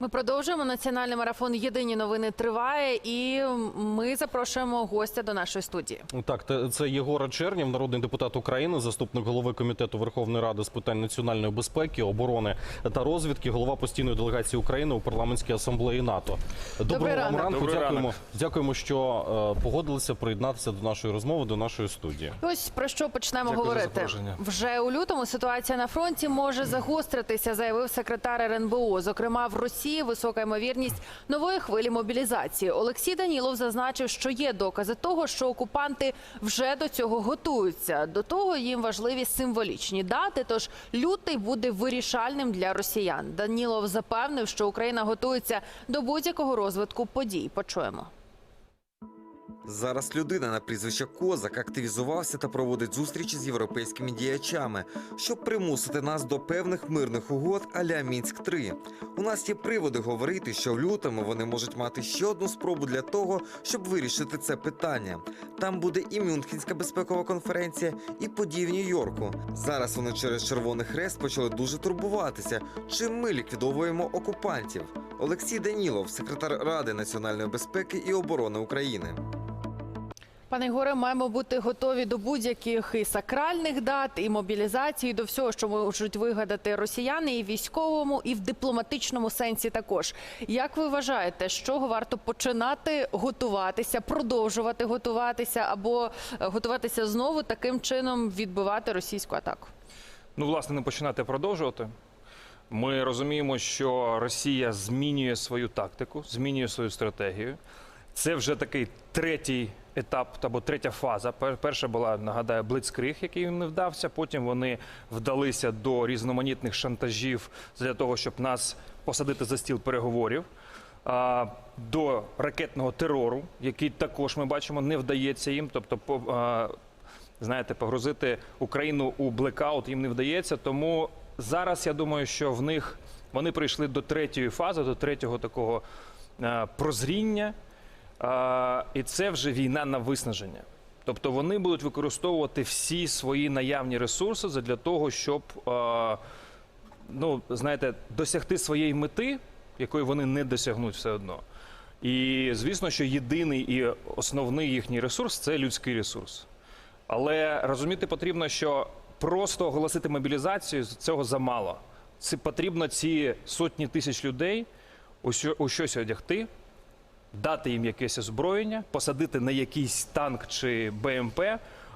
Ми продовжуємо національний марафон. Єдині новини триває, і ми запрошуємо гостя до нашої студії. Так, це Єгора Чернів, народний депутат України, заступник голови комітету Верховної Ради з питань національної безпеки, оборони та розвідки, голова постійної делегації України у парламентській асамблеї НАТО. Доброго Добрий вам ранок. ранку. Добрий Дякуємо. ранок. Дякуємо, що е, погодилися приєднатися до нашої розмови, до нашої студії. Ось про що почнемо Дякую говорити вже у лютому. Ситуація на фронті може загостритися, заявив секретар РНБО. Зокрема, в Росії висока ймовірність нової хвилі мобілізації. Олексій Данілов зазначив, що є докази того, що окупанти вже до цього готуються. До того їм важливі символічні дати. Тож лютий буде вирішальним для росіян. Данілов запевнив, що Україна готується до будь-якого розвитку подій. Почуємо. Зараз людина на прізвище Козак активізувався та проводить зустрічі з європейськими діячами, щоб примусити нас до певних мирних угод аля Мінськ 3 У нас є приводи говорити, що в лютому вони можуть мати ще одну спробу для того, щоб вирішити це питання. Там буде і Мюнхенська безпекова конференція, і події в Нью-Йорку. Зараз вони через Червоний Хрест почали дуже турбуватися, чим ми ліквідовуємо окупантів. Олексій Данілов, секретар Ради національної безпеки і оборони України. Пане Ігоре, маємо бути готові до будь-яких і сакральних дат, і мобілізації, до всього, що можуть вигадати росіяни, і військовому, і в дипломатичному сенсі також. Як ви вважаєте, з чого варто починати готуватися, продовжувати готуватися або е, готуватися знову таким чином відбивати російську атаку? Ну, власне, не починати продовжувати. Ми розуміємо, що Росія змінює свою тактику, змінює свою стратегію. Це вже такий третій етап або третя фаза. Перша була, нагадаю, блицкриг, який їм не вдався. Потім вони вдалися до різноманітних шантажів для того, щоб нас посадити за стіл переговорів. До ракетного терору, який також ми бачимо, не вдається їм. Тобто, знаєте, погрузити Україну у блекаут їм не вдається. Тому зараз я думаю, що в них вони прийшли до третьої фази, до третього такого прозріння, і це вже війна на виснаження. Тобто вони будуть використовувати всі свої наявні ресурси для того, щоб ну, знаєте, досягти своєї мети, якої вони не досягнуть все одно. І звісно, що єдиний і основний їхній ресурс це людський ресурс. Але розуміти потрібно, що просто оголосити мобілізацію цього замало. Це потрібно ці сотні тисяч людей у щось одягти, дати їм якесь озброєння, посадити на якийсь танк чи БМП.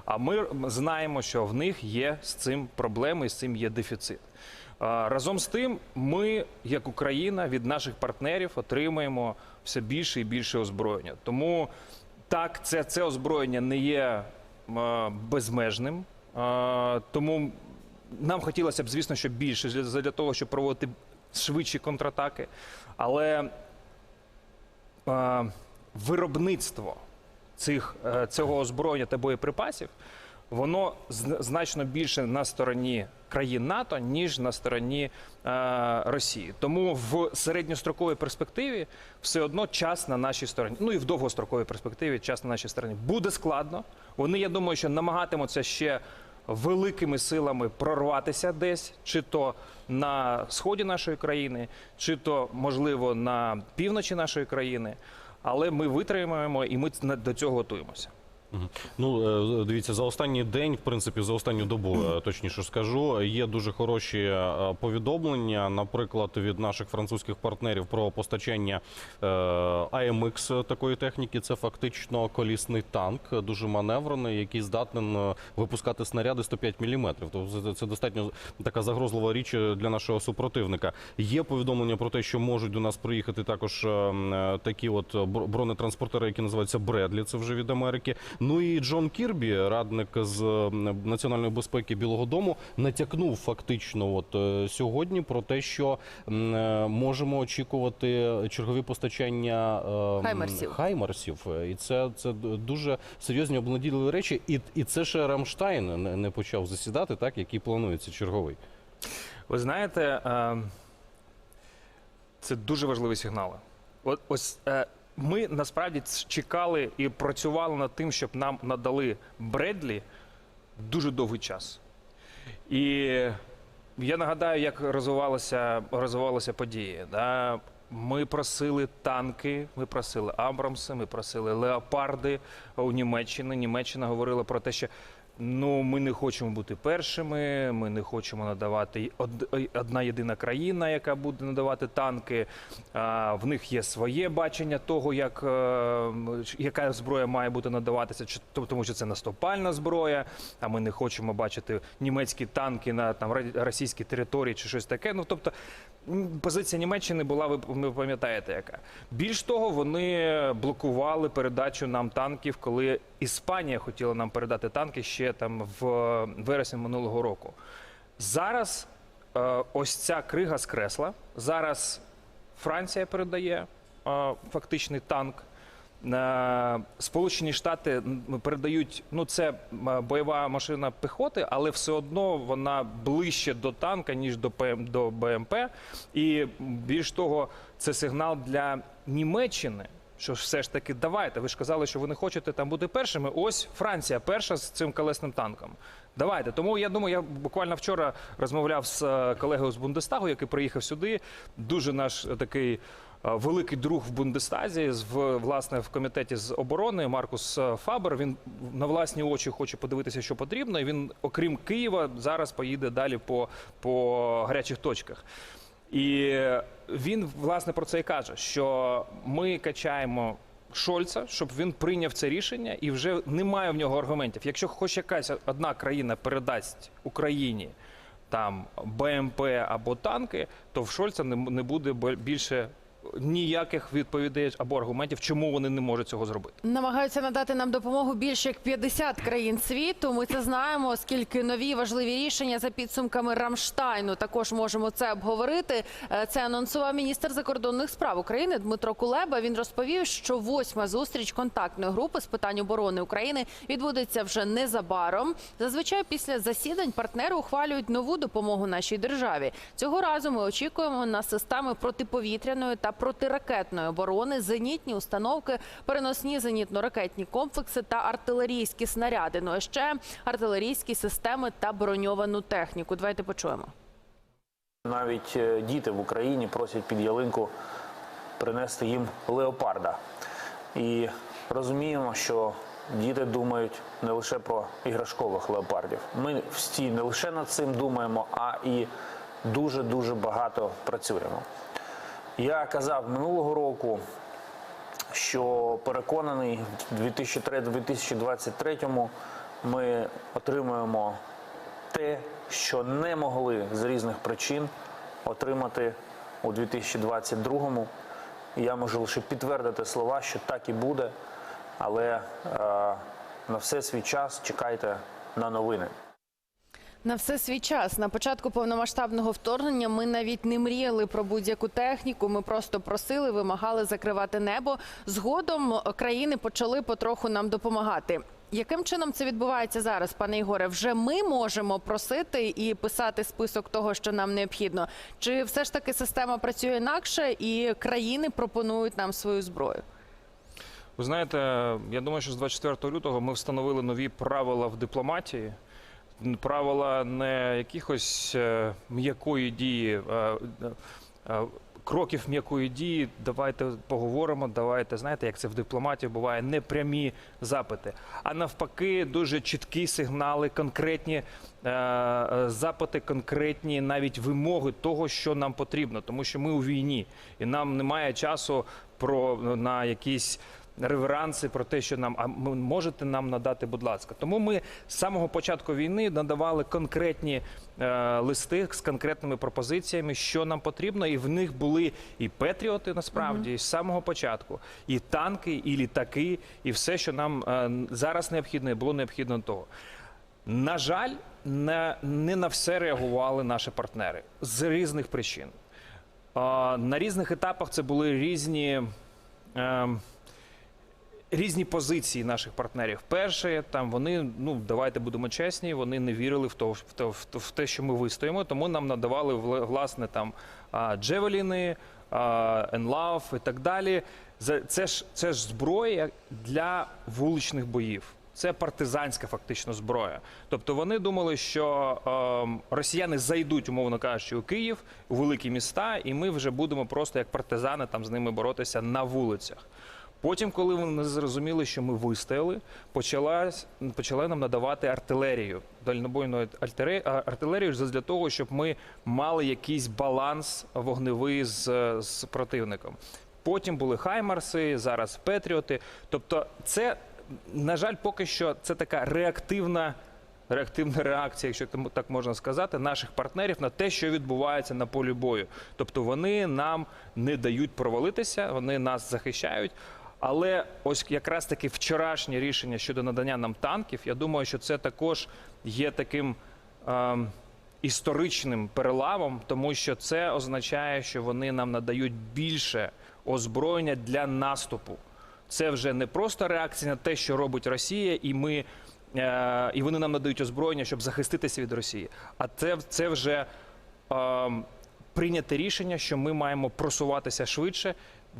А ми знаємо, що в них є з цим проблеми, з цим є дефіцит. Разом з тим, ми, як Україна, від наших партнерів отримуємо все більше і більше озброєння. Тому так, це, це озброєння не є безмежним. Тому нам хотілося б, звісно, що більше для, того, щоб проводити швидші контратаки. Але виробництво цих, е, цього озброєння та боєприпасів, воно зн- значно більше на стороні країн НАТО, ніж на стороні е, Росії. Тому в середньостроковій перспективі все одно час на нашій стороні. Ну і в довгостроковій перспективі час на нашій стороні. Буде складно. Вони, я думаю, що намагатимуться ще великими силами прорватися десь, чи то на сході нашої країни, чи то, можливо, на півночі нашої країни. Але ми витримаємо і ми до цього готуємося. Ну е, дивіться, за останній день, в принципі, за останню добу, е, точніше скажу, є дуже хороші е, повідомлення, наприклад, від наших французьких партнерів про постачання AMX такої техніки. Це фактично колісний танк, дуже маневрений, який здатний випускати снаряди 105 мм. Тобто це- достатньо така загрозлива річ для нашого супротивника. Є повідомлення про те, що можуть до нас приїхати також е, м, е, такі от бр- бронетранспортери, які називаються Бредлі. Це вже від Америки. Ну і Джон Кірбі, радник з національної безпеки Білого Дому, натякнув фактично, от е, сьогодні про те, що е, можемо очікувати чергові постачання е, Хаймерсів. хаймерсів. І це, це дуже серйозні обнадійливі речі. І, і це ще Рамштайн не, почав засідати, так який планується черговий. Ви знаєте, е, це дуже важливі сигнали. От ось ми насправді чекали і працювали над тим, щоб нам надали Бредлі дуже довгий час. І я нагадаю, як розвивалися, розвивалися події. Да? Ми просили танки, ми просили Абрамси, ми просили леопарди у Німеччини. Німеччина говорила про те, що ну ми не хочемо бути першими, ми не хочемо надавати одна єдина країна, яка буде надавати танки. В них є своє бачення того, як е, яка зброя має бути надаватися, тому що це наступальна зброя. А ми не хочемо бачити німецькі танки на там російській території чи щось таке. Ну тобто позиція Німеччини була, ви пам'ятаєте, яка більш того, вони блокували передачу нам танків, коли Іспанія хотіла нам передати танки ще там в вересні минулого року. Зараз е, ось ця крига скресла. Зараз Франція передає е, фактичний танк. Е, Сполучені Штати передають, ну це бойова машина піхоти, але все одно вона ближче до танка, ніж до ПМ, до БМП. І більш того, це сигнал для Німеччини. Що все ж таки давайте. Ви ж казали, що ви не хочете там бути першими. Ось Франція перша з цим колесним танком. Давайте. Тому я думаю, я буквально вчора розмовляв з е, колегою з Бундестагу, який приїхав сюди. Дуже наш такий е, великий друг в Бундестазі, в власне в комітеті з оборони Маркус е, Фабер. Він на власні очі хоче подивитися, що потрібно. І він, окрім Києва, зараз поїде далі по, по гарячих точках. І він власне про це і каже, що ми качаємо Шольца, щоб він прийняв це рішення, і вже немає в нього аргументів. Якщо хоч якась одна країна передасть Україні там БМП або танки, то в Шольца не, буде більше ніяких відповідей або аргументів, чому вони не можуть цього зробити. Намагаються надати нам допомогу більше як 50 країн світу. Ми це знаємо, оскільки нові важливі рішення за підсумками Рамштайну також можемо це обговорити. Е, Це анонсував міністр закордонних справ України Дмитро Кулеба. Він розповів, що восьма зустріч контактної групи з питань оборони України відбудеться вже незабаром. Зазвичай після засідань партнери ухвалюють нову допомогу нашій державі. Цього разу ми очікуємо на системи протиповітряної та протиракетної оборони, зенітні установки, переносні зенітно-ракетні комплекси та артилерійські снаряди. Ну а ще артилерійські системи та броньовану техніку. Давайте почуємо. Навіть е, діти в Україні просять під ялинку принести їм леопарда. І розуміємо, що діти думають не лише про іграшкових леопардів. Ми всі не лише над цим думаємо, а і дуже-дуже багато працюємо. Я казав минулого року, що переконаний, в 2003-2023 ми отримаємо те, що не могли з різних причин отримати у 2022-му. Я можу лише підтвердити слова, що так і буде, але е, на все свій час чекайте на новини. На все свій час на початку повномасштабного вторгнення ми навіть не мріяли про будь-яку техніку. Ми просто просили, вимагали закривати небо. Згодом країни почали потроху нам допомагати. Яким чином це відбувається зараз, пане Ігоре? Вже ми можемо просити і писати список того, що нам необхідно, чи все ж таки система працює інакше, і країни пропонують нам свою зброю? Ви знаєте, я думаю, що з 24 лютого ми встановили нові правила в дипломатії. Правила не якихось е, м'якої дії, кроків м'якої дії. Давайте поговоримо. Давайте знаєте, як це в дипломатії буває, не прямі запити, а навпаки, дуже чіткі сигнали, конкретні е, е, запити, конкретні навіть вимоги того, що нам потрібно, тому що ми у війні, і нам немає часу про на якісь реверанси про те, що нам а можете нам надати, будь ласка. Тому ми з самого початку війни надавали конкретні е, листи з конкретними пропозиціями, що нам потрібно, і в них були і петріоти насправді з самого початку, і танки, і літаки, і все, що нам е, зараз необхідно, і було необхідно того. На жаль, не, не на все реагували наші партнери з різних причин. На різних етапах це були різні. Е, Різні позиції наших партнерів. Перше, там вони, ну давайте будемо чесні, вони не вірили в то, в те, в те- що ми вистоїмо. Тому нам надавали вла- власне там джевеліни, енлав і так далі. Це ж це ж зброя для вуличних боїв. Це партизанська фактично зброя. Тобто вони думали, що ем, росіяни зайдуть, умовно кажучи, у Київ, у великі міста, і ми вже будемо просто як партизани там з ними боротися на вулицях. Потім, коли вони зрозуміли, що ми вистояли, почалась, почали нам надавати артилерію, дальнобойну артилерію для того, щоб ми мали якийсь баланс вогневий з, з противником. Потім були хаймарси, зараз Петріоти. Тобто, це, на жаль, поки що це така реактивна. Реактивна реакція, якщо так можна сказати, наших партнерів на те, що відбувається на полі бою. Тобто вони нам не дають провалитися, вони нас захищають. Але ось якраз таки вчорашнє рішення щодо надання нам танків, я думаю, що це також є таким ем, історичним переламом, тому що це означає, що вони нам надають більше озброєння для наступу. Це вже не просто реакція на те, що робить Росія, і ми. е, І вони нам надають озброєння, щоб захиститися від Росії. А це, це вже ем, прийняте рішення, що ми маємо просуватися швидше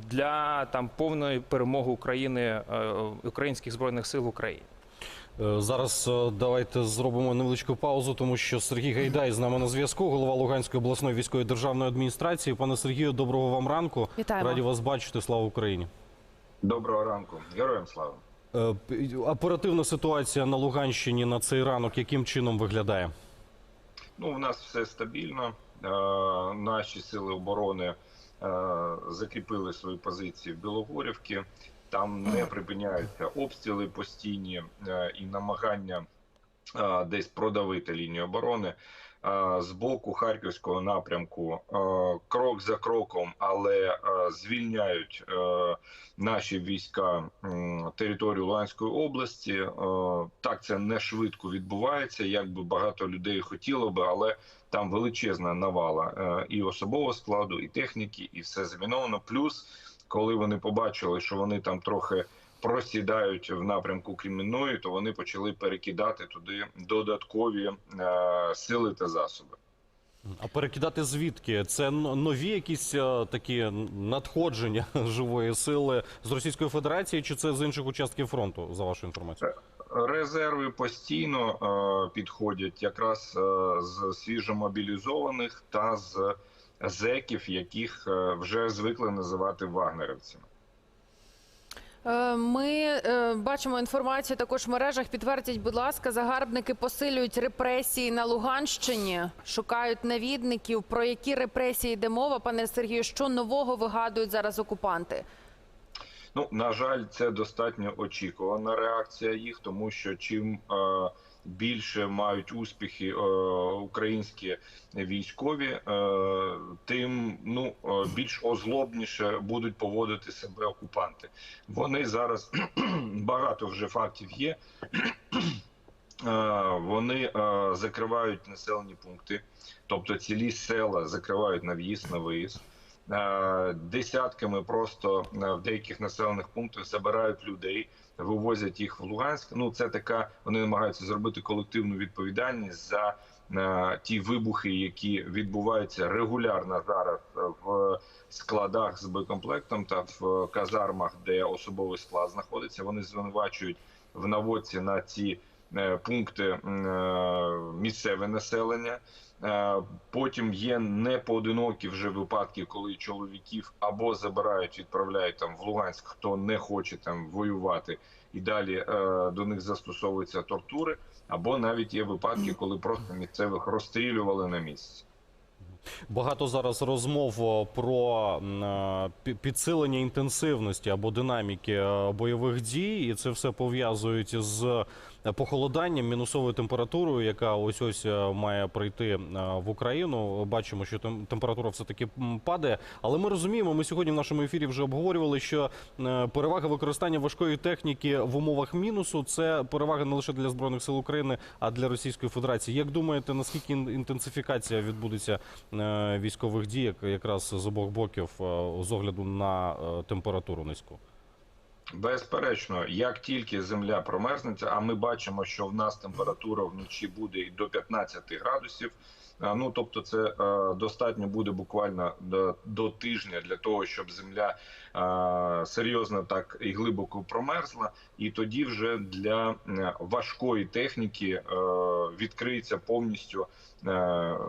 для там повної перемоги України, е, українських збройних сил в Україні. Е, Зараз е, давайте зробимо невеличку паузу, тому що Сергій Гайдай з нами на зв'язку, голова Луганської обласної військової державної адміністрації. Пане Сергію, доброго вам ранку. Вітаємо. Раді вас бачити. Слава Україні. Доброго ранку, героям слава. Оперативна ситуація на Луганщині на цей ранок яким чином виглядає? Ну, у нас все стабільно. Е, наші сили оборони е, закріпили свої позиції в Білогорівці. Там не припиняються обстріли постійні е, і намагання десь продавити лінію оборони. З боку харківського напрямку крок за кроком, але звільняють наші війська територію Луганської області. Так, це не швидко відбувається, як би багато людей хотіло би, але там величезна навала і особового складу, і техніки, і все заміновано. Плюс, коли вони побачили, що вони там трохи просідають в напрямку Кремінної, то вони почали перекидати туди додаткові е, сили та засоби. А перекидати звідки? Це нові якісь е, такі надходження живої сили з Російської Федерації, чи це з інших участків фронту, за вашою інформацією? Резерви постійно е, підходять якраз е, з свіжомобілізованих та з зеків, яких е, вже звикли називати вагнерівцями. Е, Ми е, бачимо інформацію також в мережах. Підтвердіть, будь ласка, загарбники посилюють репресії на Луганщині, шукають навідників. Про які репресії йде мова, пане Сергію? Що нового вигадують зараз окупанти? Ну на жаль, це достатньо очікувана реакція їх, тому що чим е, більше мають успіхи е, українські військові, е, тим ну е, більш озлобніше будуть поводити себе окупанти. Вони зараз багато вже фактів є. Вони закривають населені пункти, тобто цілі села закривають на в'їзд на виїзд. Десятками просто в деяких населених пунктах забирають людей, вивозять їх в Луганськ. Ну це така. Вони намагаються зробити колективну відповідальність за е, ті вибухи, які відбуваються регулярно зараз в складах з боєкомплектом та в казармах, де особовий склад знаходиться. Вони звинувачують в наводці на ці е, пункти е, місцеве населення. Е, Потім є непоодинокі вже випадки, коли чоловіків або забирають, відправляють там в Луганськ, хто не хоче там воювати, і далі е, до них застосовуються тортури, або навіть є випадки, коли просто місцевих розстрілювали на місці. Багато зараз розмов про е, підсилення інтенсивності або динаміки е, бойових дій, і це все пов'язують з похолоданням, мінусовою температурою, яка ось ось має прийти е, в Україну. Бачимо, що тем- температура все таки падає. Але ми розуміємо, ми сьогодні в нашому ефірі вже обговорювали, що е, перевага використання важкої техніки в умовах мінусу це перевага не лише для збройних сил України, а для Російської Федерації. Як думаєте, наскільки інтенсифікація відбудеться е, військових дій, якраз з обох боків е, з огляду на е, температуру низьку? Безперечно, як тільки земля промерзнеться, а ми бачимо, що в нас температура вночі буде і до 15 градусів. Ну тобто, це е, достатньо буде буквально до, до тижня для того, щоб земля е, серйозно так і глибоко промерзла, і тоді вже для е, важкої техніки е, відкриється повністю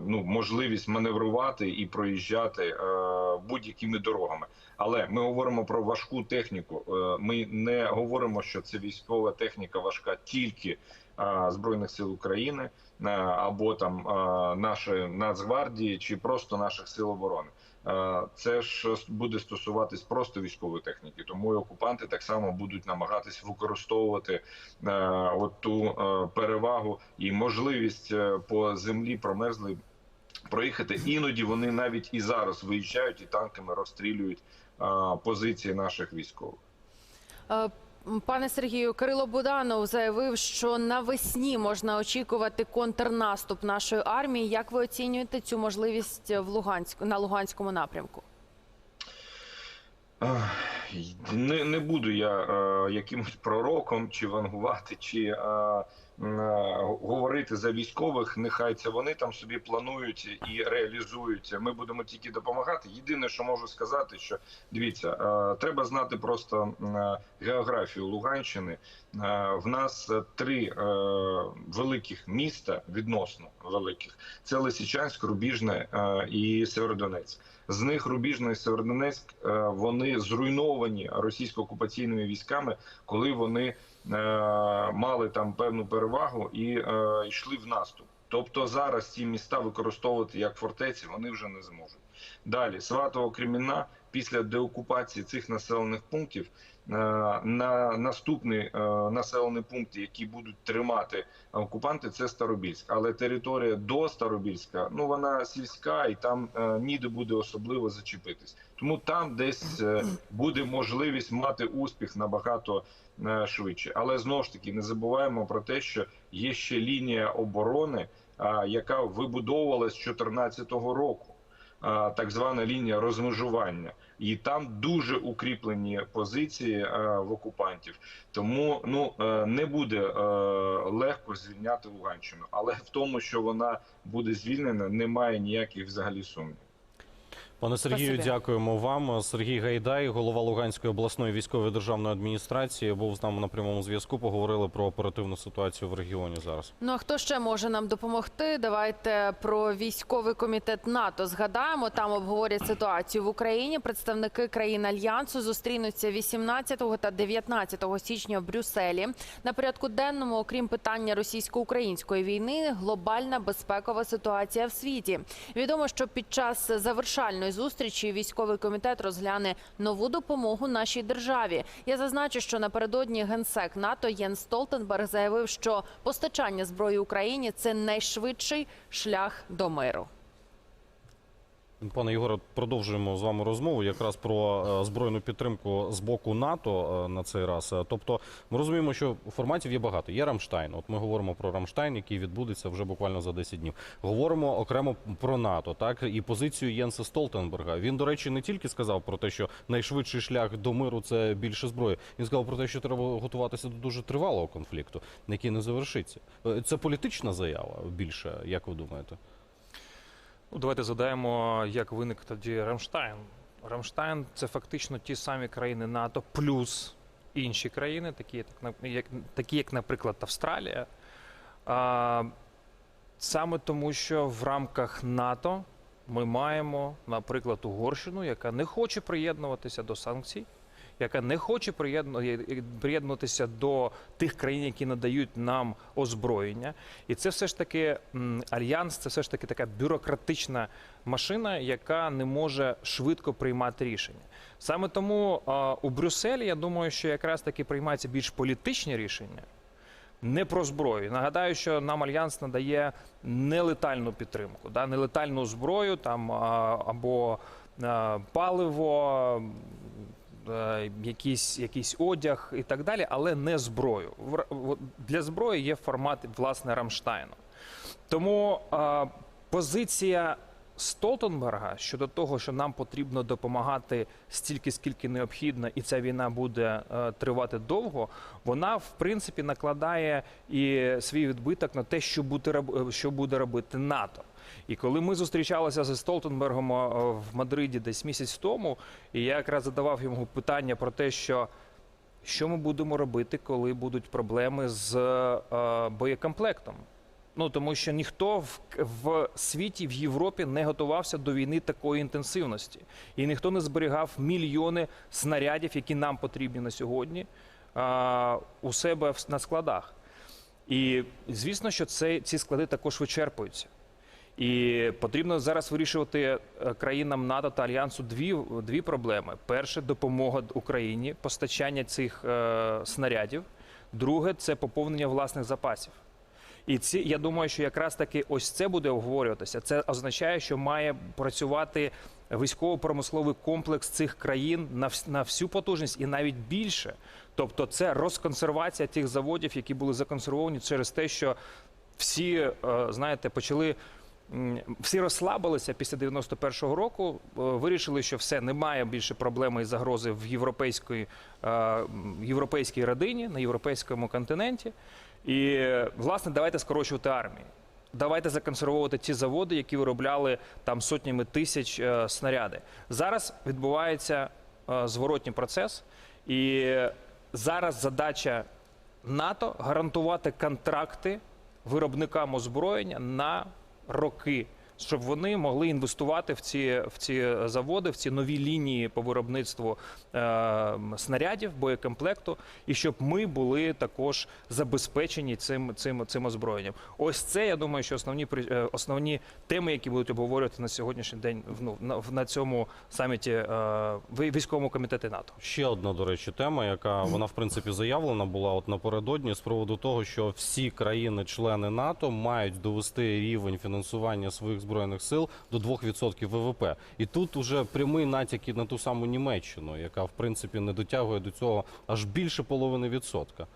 ну можливість маневрувати і проїжджати е, будь-якими дорогами. Але ми говоримо про важку техніку. Е, Ми не говоримо, що це військова техніка важка тільки е, збройних сил України е, або там е, нашої Нацгвардії чи просто наших сил оборони. Е, Це ж буде стосуватись просто військової техніки, тому і окупанти так само будуть намагатись використовувати е, от ту е, перевагу і можливість по землі промерзлої проїхати. Іноді вони навіть і зараз виїжджають і танками розстрілюють позиції наших військових. Пане Сергію, Кирило Буданов заявив, що навесні можна очікувати контрнаступ нашої армії. Як ви оцінюєте цю можливість в Луганську на Луганському напрямку? Ах, Не, не буду я е, якимось пророком чи вангувати, чи е, е, говорити за військових. Нехай це вони там собі планують і реалізують. Ми будемо тільки допомагати. Єдине, що можу сказати, що дивіться, е, треба знати просто е, географію Луганщини. Е, в нас три е, великих міста відносно великих: це Лисичанськ, Рубіжне е, і Северодонецьк. З них Рубіжний Северодонецьк е, вони зруйновані російсько-окупаційними військами, коли вони е, мали там певну перевагу і е, йшли в наступ. Тобто зараз ці міста використовувати як фортеці вони вже не зможуть. Далі Сватово Кремінна після деокупації цих населених пунктів е, на наступний е, населений пункт, який будуть тримати окупанти, це Старобільськ. Але територія до Старобільська, ну вона сільська, і там е, ніде буде особливо зачепитись. Тому там десь буде можливість мати успіх набагато швидше. Але знову ж таки не забуваємо про те, що є ще лінія оборони, яка вибудовувалась з 2014 року. Так звана лінія розмежування, і там дуже укріплені позиції в окупантів. Тому ну е, не буде е, легко звільняти Луганщину, але в тому, що вона буде звільнена, немає ніяких взагалі сумнівів. Пане Сергію, Спасибі. дякуємо вам. Сергій Гайдай, голова Луганської обласної військової державної адміністрації, був з нами на прямому зв'язку. Поговорили про оперативну ситуацію в регіоні зараз. Ну а хто ще може нам допомогти? Давайте про військовий комітет НАТО згадаємо. Там обговорять ситуацію в Україні. Представники країн альянсу зустрінуться 18 та 19 січня в Брюсселі. На порядку денному, окрім питання російсько-української війни, глобальна безпекова ситуація в світі. Відомо, що під час завершальної зустрічі військовий комітет розгляне нову допомогу нашій державі. Я зазначу, що напередодні генсек НАТО Єн Столтенберг заявив, що постачання зброї Україні це найшвидший шлях до миру. Пане Єгоре, продовжуємо з вами розмову якраз про е, збройну підтримку з боку НАТО е, на цей раз. Е, Тобто, ми розуміємо, що форматів є багато. Є Рамштайн. От ми говоримо про Рамштайн, який відбудеться вже буквально за 10 днів. Говоримо окремо про НАТО, так і позицію Єнса Столтенберга. Він, до речі, не тільки сказав про те, що найшвидший шлях до миру це більше зброї. Він сказав про те, що треба готуватися до дуже тривалого конфлікту, який не завершиться. Це політична заява більше, як ви думаєте? Ну, давайте задаємо, як виник тоді Рамштайн. Рамштайн це фактично ті самі країни НАТО, плюс інші країни, такі як, такі, як наприклад, Австралія. А, саме тому, що в рамках НАТО ми маємо, наприклад, Угорщину, яка не хоче приєднуватися до санкцій, яка не хоче приєдну- приєднуватися до тих країн, які надають нам озброєння. І це все ж таки альянс, це все ж таки така бюрократична машина, яка не може швидко приймати рішення. Саме тому у Брюсселі я думаю, що якраз таки приймаються більш політичні рішення. Не про зброю. Нагадаю, що нам альянс надає нелетальну підтримку, да, нелетальну зброю там або паливо, е, якийсь, якийсь одяг і так далі, але не зброю. Для зброї є формат власне Рамштайну. Тому а, позиція Столтенберга щодо того, що нам потрібно допомагати стільки, скільки необхідно, і ця війна буде е, тривати довго, вона в принципі накладає і свій відбиток на те, що буде робити НАТО. І коли ми зустрічалися зі Столтенбергом е, в Мадриді десь місяць тому, і я якраз задавав йому питання про те, що що ми будемо робити, коли будуть проблеми з е, боєкомплектом. Ну тому що ніхто в, в світі, в Європі не готувався до війни такої інтенсивності, і ніхто не зберігав мільйони снарядів, які нам потрібні на сьогодні, а, у себе на складах. І звісно, що це, ці склади також вичерпуються. І потрібно зараз вирішувати е, країнам НАТО та альянсу дві, дві проблеми: перше допомога Україні, постачання цих е, снарядів. Друге це поповнення власних запасів. І ці я думаю, що якраз таки ось це буде обговорюватися. Це означає, що має працювати військово-промисловий комплекс цих країн на, на всю потужність і навіть більше. Тобто, це розконсервація тих заводів, які були законсервовані через те, що всі, е, знаєте, почали. Всі розслабилися після 91-го року, е, вирішили, що все немає більше проблеми і загрози в європейській, е, європейській родині на європейському континенті. І власне давайте скорочувати армії. Давайте законсервовувати ті заводи, які виробляли там сотнями тисяч е, снаряди. Зараз відбувається е, зворотній процес, і зараз задача НАТО гарантувати контракти виробникам озброєння на роки, щоб вони могли інвестувати в ці, в ці заводи, в ці нові лінії по виробництву е, снарядів, боєкомплекту, і щоб ми були також забезпечені цим, цим, цим озброєнням. Ось це я думаю, що основні е, основні теми, які будуть обговорювати на сьогоднішній день ну, на, на цьому саміті е, військовому комітеті НАТО. Ще одна, до речі, тема, яка вона в принципі заявлена була от напередодні з приводу того, що всі країни-члени НАТО мають довести рівень фінансування своїх збройних сил до 2% ВВП. І тут уже прямий натяк на ту саму Німеччину, яка в принципі не дотягує до цього аж більше половини відсотка.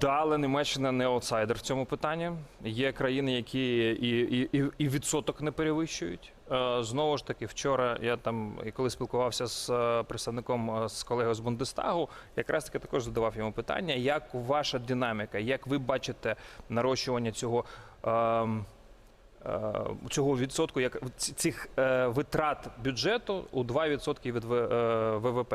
Да, але Німеччина не аутсайдер в цьому питанні. Є країни, які і, і, і, відсоток не перевищують. Знову ж таки, вчора я там, і коли спілкувався з е, представником е, з колегою з Бундестагу, якраз таки також задавав йому питання, як ваша динаміка, як ви бачите нарощування цього. е, Цього відсотку, як цих е, витрат бюджету у 2% від е, ВВП.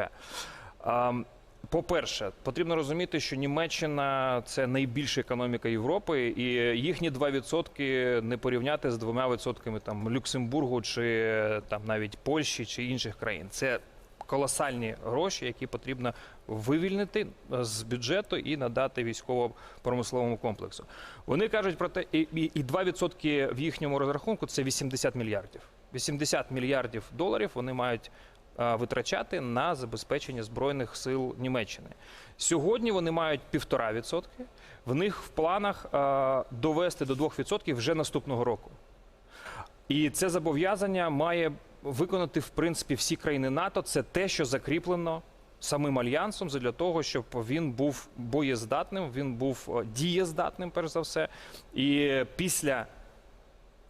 Ем, по-перше, потрібно розуміти, що Німеччина це найбільша економіка Європи, і їхні 2% не порівняти з двома відсотками там Люксембургу чи е, там навіть Польщі чи інших країн. Це колосальні гроші, які потрібно вивільнити е, з бюджету і надати військово-промисловому комплексу. Вони кажуть про те, і, і, і 2% в їхньому розрахунку це 80 мільярдів. 80 мільярдів доларів вони мають е, витрачати на забезпечення збройних сил Німеччини. Сьогодні вони мають 1,5%. В них в планах е, довести до 2% вже наступного року. І це зобов'язання має виконати в принципі всі країни НАТО. Це те, що закріплено самим альянсом для того, щоб він був боєздатним, він був е, дієздатним, перш за все. І після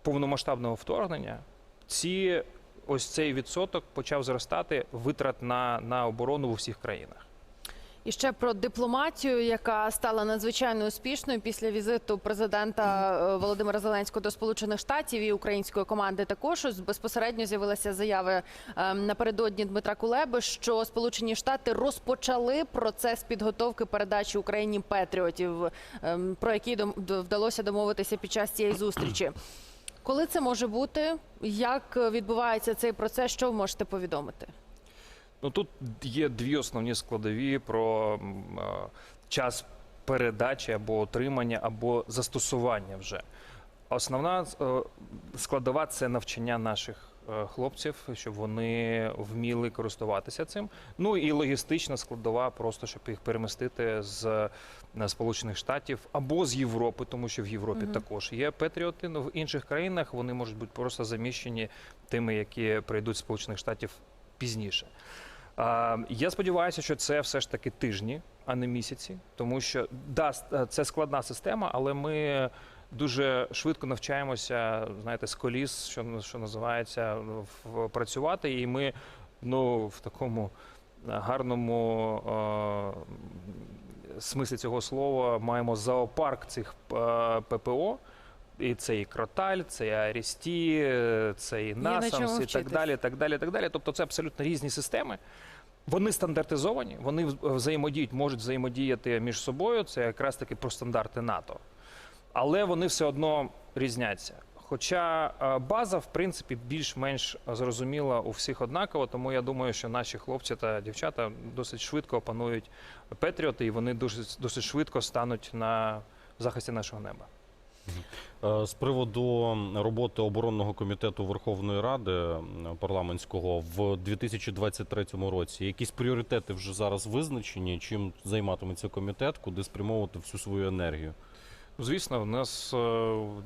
повномасштабного вторгнення ці ось цей відсоток почав зростати витрат на, на оборону в усіх країнах. І ще про дипломатію, яка стала надзвичайно успішною після візиту президента е, Володимира Зеленського до Сполучених Штатів і української команди. Також безпосередньо з'явилися заяви е, напередодні Дмитра Кулеби, що Сполучені Штати розпочали процес підготовки передачі Україні патріотів, е, про які вдалося домовитися під час цієї зустрічі. Коли це може бути? Як відбувається цей процес? Що ви можете повідомити? Ну тут є дві основні складові про е, час передачі або отримання, або застосування вже. Основна е, складова це навчання наших е, хлопців, щоб вони вміли користуватися цим. Ну і логістична складова, просто щоб їх перемістити з Сполучених Штатів або з Європи, тому що в Європі також є патріоти. В інших країнах вони можуть бути просто заміщені тими, які прийдуть з Сполучених Штатів пізніше. Я сподіваюся, що це все ж таки тижні, а не місяці, тому що да, е, це складна система, але ми дуже швидко навчаємося, знаєте, з коліс, що, що називається, працювати, і ми ну, в такому е, гарному е, смислі цього слова маємо зоопарк цих е, ППО. І це і Кроталь, це і Арісті, е, це і на Насамс, і так далі, так далі, так далі. Тобто це абсолютно різні системи. Вони стандартизовані, вони взаємодіють, можуть взаємодіяти між собою. Це якраз таки про стандарти НАТО. Але вони все одно різняться. Хоча е, база, в принципі, більш-менш зрозуміла у всіх однаково, тому я думаю, що наші хлопці та дівчата досить швидко опанують Петріоти, і вони дуже досить швидко стануть на захисті нашого неба. Е, З приводу роботи оборонного комітету Верховної Ради парламентського в 2023 році, якісь пріоритети вже зараз визначені, чим займатиметься комітет, куди спрямовувати всю свою енергію? Звісно, у нас е,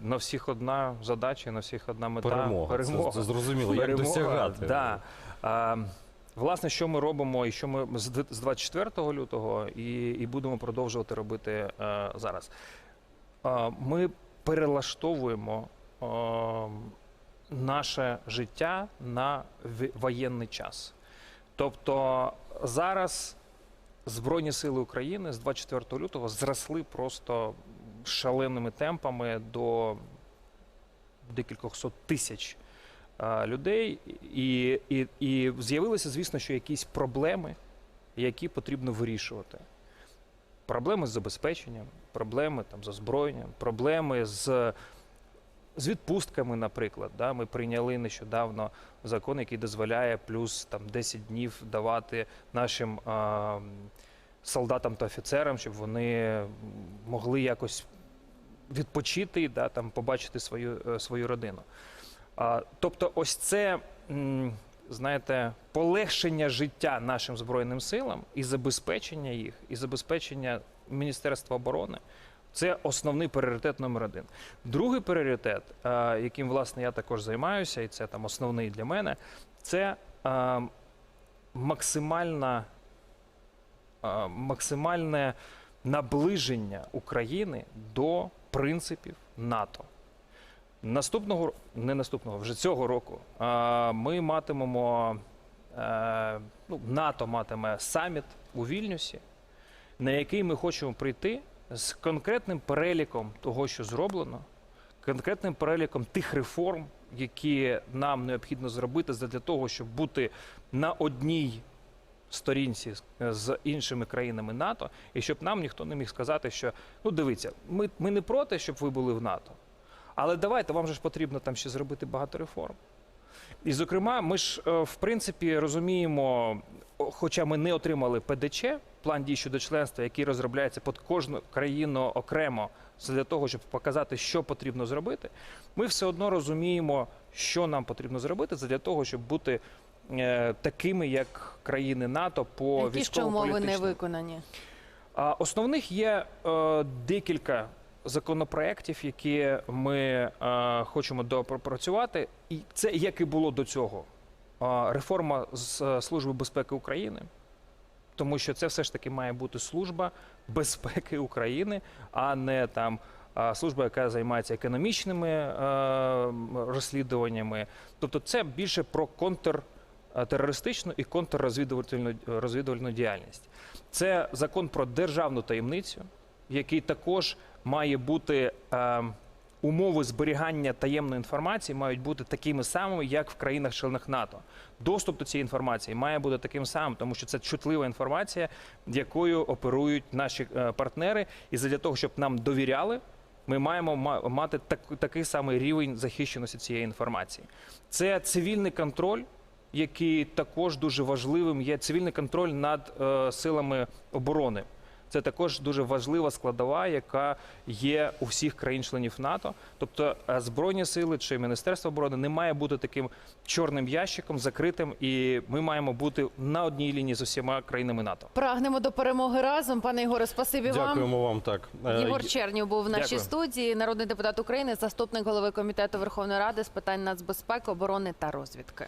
на всіх одна задача, на всіх одна мета Перемога. Це, це зрозуміло. Як досягати? Да. А, власне, що ми робимо і що ми з дв- з 24 лютого і, і будемо продовжувати робити е, зараз. А, ми перелаштовуємо е, наше життя на воєнний час. Тобто зараз Збройні сили України з 24 лютого зросли просто шаленими темпами до декількох сот тисяч а, людей, і, і, і з'явилися, звісно, що якісь проблеми, які потрібно вирішувати. Проблеми з забезпеченням, проблеми там, з озброєнням, проблеми з, з відпустками, наприклад. Да? Ми прийняли нещодавно закон, який дозволяє плюс там, 10 днів давати нашим а, солдатам та офіцерам, щоб вони могли якось відпочити, да, там, побачити свою, е, свою родину. А, тобто, ось це, знаєте, полегшення життя нашим Збройним силам і забезпечення їх, і забезпечення Міністерства оборони. Це основний пріоритет номер один. Другий пріоритет, е, яким власне я також займаюся, і це там основний для мене, це е, максимальна, е, максимальне наближення України до принципів НАТО. Наступного не наступного, вже цього року ми матимемо ну, НАТО матиме саміт у Вільнюсі, на який ми хочемо прийти з конкретним переліком того, що зроблено, конкретним переліком тих реформ, які нам необхідно зробити для того, щоб бути на одній сторінці з- іншими країнами НАТО, і щоб нам ніхто не міг сказати, що ну дивіться, ми, ми не проти, щоб ви були в НАТО. Але давайте, вам же ж потрібно там ще зробити багато реформ. І, зокрема, ми ж, е, в принципі, розуміємо, хоча ми не отримали ПДЧ, план дій щодо членства, який розробляється під кожну країну окремо, це для того, щоб показати, що потрібно зробити, ми все одно розуміємо, що нам потрібно зробити це для того, щоб бути е, такими, як країни НАТО по Які ще умови не виконані? Основних є е, декілька законопроєктів, які ми е, хочемо допрацювати. І це як і було до цього. Е, реформа з е, Служби безпеки України, тому що це все ж таки має бути служба безпеки України, а не там. е, Служба, яка займається економічними е, розслідуваннями, тобто це більше про контртерористичну і контррозвідувальну розвідувальну діяльність. Це закон про державну таємницю, який також має бути е, умови зберігання таємної інформації мають бути такими самими, як в країнах-членах НАТО. Доступ до цієї інформації має бути таким самим, тому що це чутлива інформація, якою оперують наші е, партнери, і для того, щоб нам довіряли. Ми маємо мати так, такий самий рівень захищеності цієї інформації. Це цивільний контроль, який також дуже важливим є. Цивільний контроль над е, силами оборони. Це також дуже важлива складова, яка є у всіх країн-членів НАТО. Тобто е, збройні сили чи Міністерство оборони не має бути таким чорним ящиком, закритим, і ми маємо бути на одній лінії з усіма країнами НАТО. Прагнемо до перемоги разом. Пане Ігоре, спасибі вам. Дякуємо вам так. Е, Єгор Чернів був в нашій Дякую. студії, народний депутат України, заступник голови комітету Верховної Ради з питань нацбезпеки, оборони та розвідки.